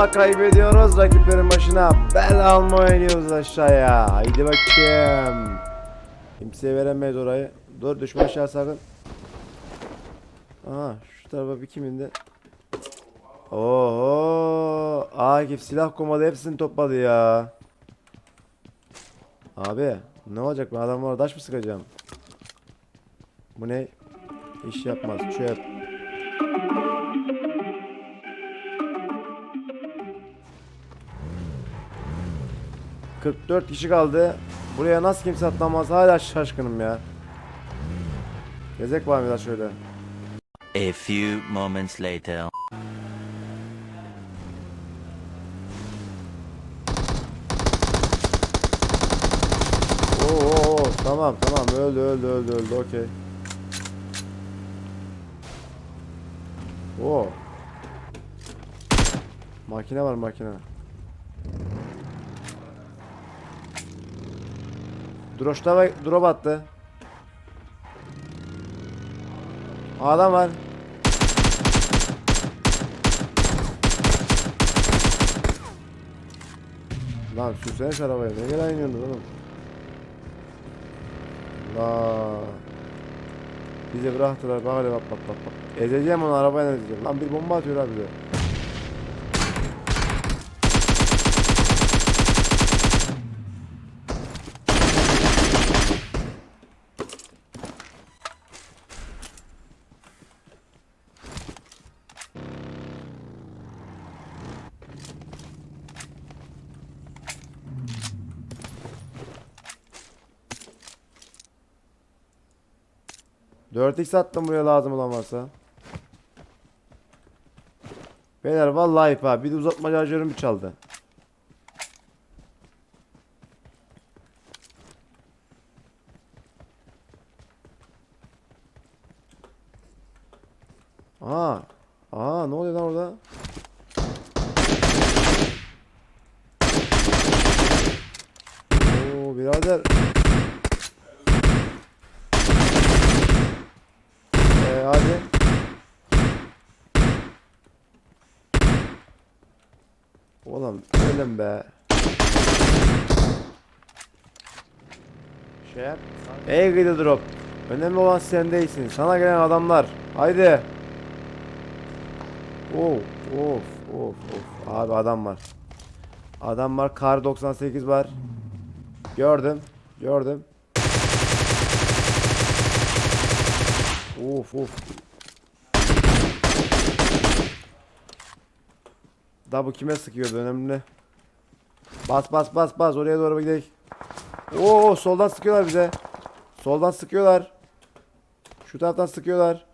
ama kaybediyoruz rakiplerin başına. Bel alma oynuyoruz aşağıya. Haydi bakayım. Kimseye veremeyiz orayı. Dur düşme aşağı sakın. Aha şu tarafa bir kimindi? Oho. Akif silah komadı hepsini topladı ya. Abi ne olacak ben adamlara taş mı sıkacağım? Bu ne? İş yapmaz çöp. ...44 kişi kaldı. Buraya nasıl kimse atlamaz hala şaşkınım ya. Gezek var mı biraz şöyle. A few moments later. Oo, oo, tamam tamam öldü öldü öldü öldü okey. Oo. Makine var makine. Droştava drop attı. Adam var. Lan sürsene arabaya ne gelen yanıyor oğlum. La. Bizi bıraktılar bak hele bak bak bak. Ezeceğim onu arabayla ezeceğim. Lan bir bomba atıyor abi de. 4x attım buraya lazım olan varsa. Beyler vallahi ipa bir de uzatma şarjörümü çaldı. Aa. Aa ne oluyor lan orada? Oo birader Ee, hadi. Oğlum ölüm be. Şey yap. Ey gıdı drop. Önemli olan sen değilsin. Sana gelen adamlar. Haydi. Of of of of. Abi adam var. Adam var. Kar 98 var. Gördüm. Gördüm. Of of. Da bu kime sıkıyordu önemli. Bas bas bas bas oraya doğru gidelim. Oo soldan sıkıyorlar bize. Soldan sıkıyorlar. Şu taraftan sıkıyorlar.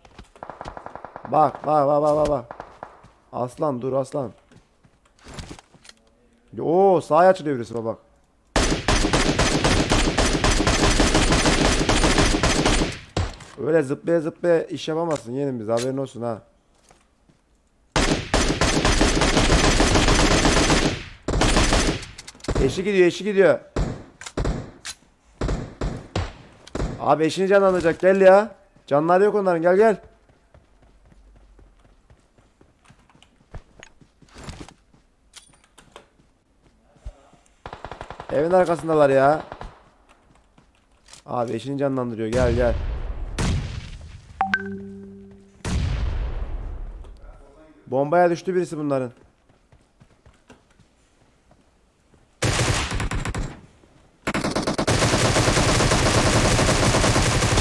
Bak bak bak bak bak bak. Aslan dur aslan. Oo sağa açılıyor birisi bak Öyle zıplaya zıplaya iş yapamazsın yeğenim biz haberin olsun ha. Eşi gidiyor eşi gidiyor. Abi eşini canlanacak gel ya. Canları yok onların gel gel. Evin arkasındalar ya. Abi eşini canlandırıyor gel gel. Bombaya düştü birisi bunların.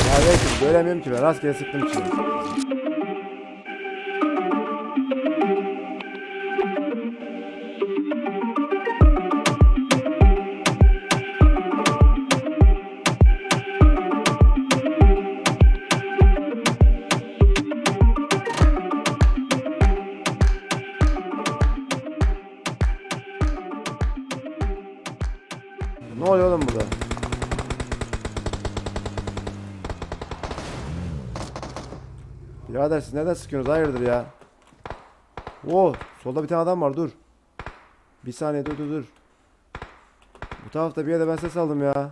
Ya belki göremiyorum ki ben rastgele sıktım şimdi. Birader siz neden sıkıyorsunuz? Hayırdır ya? Oo, solda bir tane adam var dur. Bir saniye dur dur dur. Bu tarafta bir yerde ben ses aldım ya.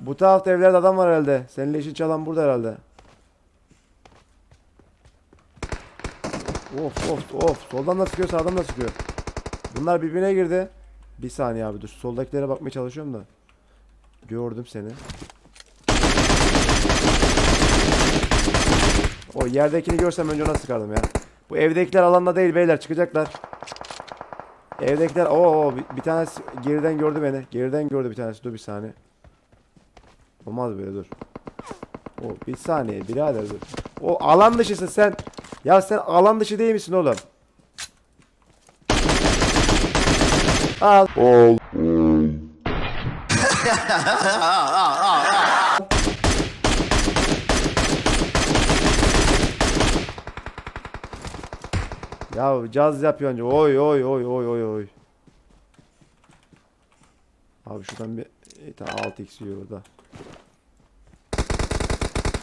Bu tarafta evlerde adam var herhalde. Seninle işin çalan burada herhalde. Of of of. Soldan da sıkıyor sağdan da sıkıyor. Bunlar birbirine girdi. Bir saniye abi dur. Soldakilere bakmaya çalışıyorum da. Gördüm seni. O yerdekini görsem önce ona sıkardım ya. Bu evdekiler alanda değil beyler çıkacaklar. Evdekiler o bir, bir tanesi geriden gördü beni. Geriden gördü bir tanesi. Dur bir saniye. Olmaz böyle dur. O bir saniye birader dur. O alan dışısın sen. Ya sen alan dışı değil misin oğlum? Al. Ya caz yapıyorsun. Oy oy oy oy oy oy. Abi şuradan bir e, ta 6x yiyor orada.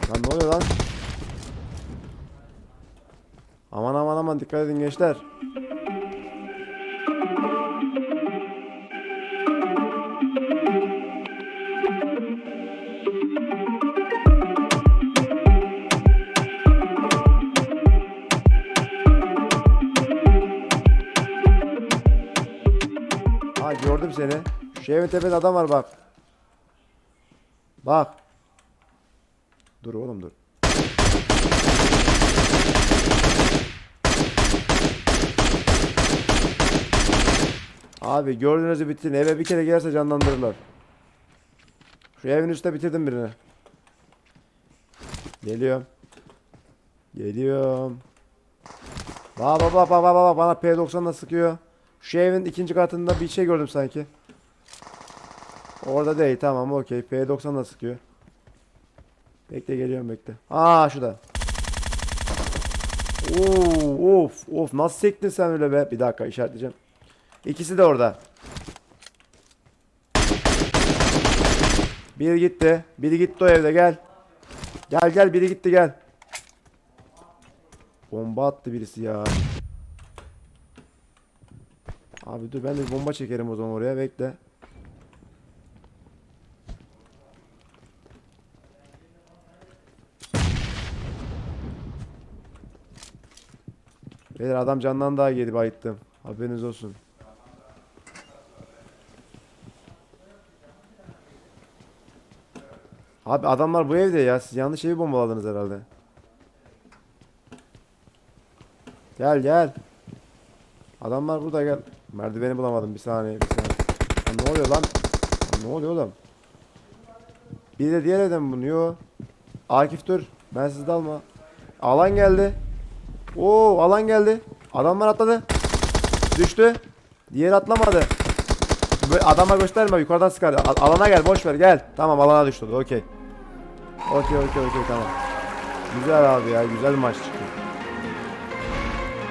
Lan ne oluyor lan? Aman aman aman dikkat edin gençler. Ha gördüm seni. Şu evin tepede adam var bak. Bak. Dur oğlum dur. Abi gördüğünüzü bitirin. Eve bir kere gelirse canlandırırlar. Şu evin üstte bitirdim birini. Geliyorum. Geliyorum. Bak bak bak bak bak bana P90'la sıkıyor. Şu evin ikinci katında bir şey gördüm sanki. Orada değil tamam okey. P90'la sıkıyor. Bekle geliyorum bekle. Aa şurada. Oo, of of nasıl sektin sen öyle be? Bir dakika işaretleyeceğim. İkisi de orada. Biri gitti. Biri gitti o evde gel. Gel gel biri gitti gel. Bomba attı birisi ya. Abi dur ben de bir bomba çekerim o zaman oraya bekle. Beyler adam candan daha yedi bayıttım. Haberiniz olsun. Abi adamlar bu evde ya. Siz yanlış evi bombaladınız herhalde. Gel gel. Adamlar burada gel. Merdiveni bulamadım bir saniye bir saniye. Ne oluyor lan? Ne oluyor oğlum? Bir de diğer evden bulunuyor? Akif dur. Ben sizi alma. Alan geldi. Oo alan geldi. Adamlar atladı. Düştü. Diğer atlamadı. Böyle adama gösterme yukarıdan sıkar. Alana gel boş ver gel. Tamam alana düştü. Okey. Okey okey okey tamam. Güzel abi ya güzel maç çıktı.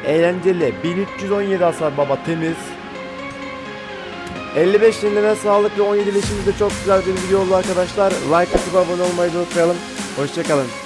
Eğlenceli. 1317 hasar baba temiz. 55 lirine sağlık ve 17 leşimiz de çok güzel bir video oldu arkadaşlar. Like atıp abone olmayı unutmayalım. Hoşçakalın.